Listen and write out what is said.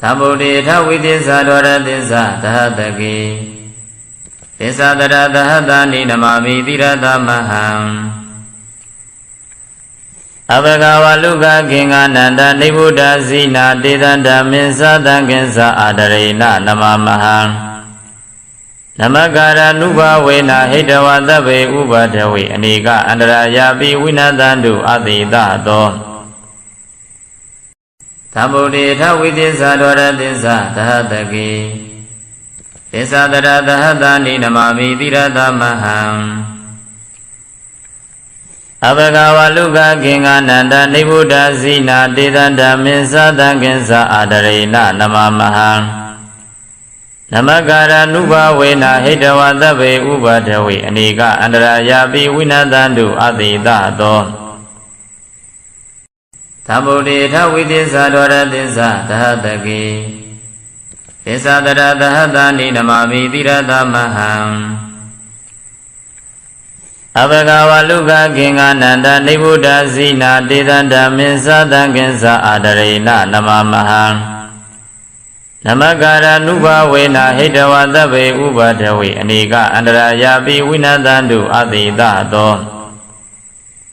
သမ္ဗုဒ္ဓေထဝိသစ္စာဒဝရသစ္စာသဟတကေသစ္စာတရသဟတာနိနမမိတိရသမဟံအဘဂဝလုကကင်္ဂနန္တနိဗ္ဗုဒ္ဓဇိနာတေတန္တမင်္စသံကင်္စအာဒရေနနမမဟံနမကာရနုဘဝေနဟိတဝသဗ္ဗေဥပဒဝေအနေကအန္တရာယာပိဝိနတန္တုအတိတသော သမ္ဗုဒ္ဓေထဝိသစ္စာဒဝရသစ္စာသဟတကေသစ္စာတရသဟတာနိနမမိတိရသမဟံအဘဂဝလုကကင်္ဂနန္တနိဗ္ဗုဒ္ဓဇိနာတေတန္တမင်္စသံကင်္စအာဒရေနနမမဟံနမကာရနုဘဝေနဟိတဝသဗ္ဗေဥပဒဝေအနေကအန္တရာယာပိဝိနတန္တုအတိတသော သမ္ဗုဒ္ဓေထဝိသစ္စာဒဝရသစ္စာသဟတကေသစ္စာတရသဟတာနိနမမိတိရသမဟံအဘဂဝလုကကင်္ဂနန္တနိဗ္ဗုဒ္ဓဇိနာတေတန္တမင်္စသံကင်္စအာဒရေနနမမဟံနမကာရနုဘဝေနဟိတဝသဗ္ဗေဥပဒဝေအနေကအန္တရာယာပိဝိနတန္တုအတိတသော